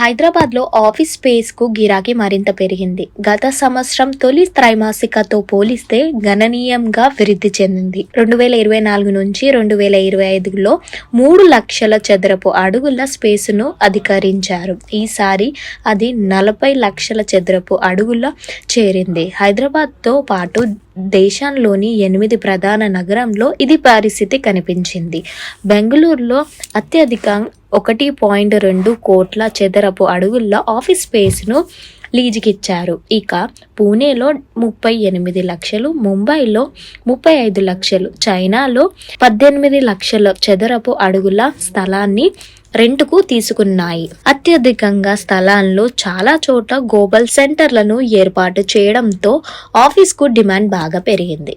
హైదరాబాద్లో ఆఫీస్ స్పేస్కు గిరాకీ మరింత పెరిగింది. గత సంవత్సరం తొలి త్రైమాసికతో పోలిస్తే గణనీయంగా వృద్ధి చెందింది. రెండు వేల ఇరవై నాలుగు నుంచి రెండు వేల ఇరవై ఐదులో మూడు లక్షల చదరపు అడుగుల స్పేస్ను అధికరించారు. ఈసారి అది నలభై లక్షల చదరపు అడుగుల చేరింది. హైదరాబాద్తో పాటు దేశంలోని ఎనిమిది ప్రధాన నగరంలో ఇది పరిస్థితి కనిపించింది. బెంగళూరులో అత్యధిక ఒకటి పాయింట్ రెండు కోట్ల చదరపు అడుగుల్లో ఆఫీస్ స్పేస్ను లీజుకిచ్చారు. ఇక పూణేలో ముప్పై ఎనిమిది లక్షలు ముంబైలో ముప్పై ఐదు లక్షలు చైనాలో పద్దెనిమిది లక్షల చదరపు అడుగుల స్థలాన్ని రెంటుకు తీసుకున్నాయి. అత్యధికంగా స్థలాల్లో చాలా చోట్ల గ్లోబల్ సెంటర్లను ఏర్పాటు చేయడంతో ఆఫీస్కు డిమాండ్ బాగా పెరిగింది.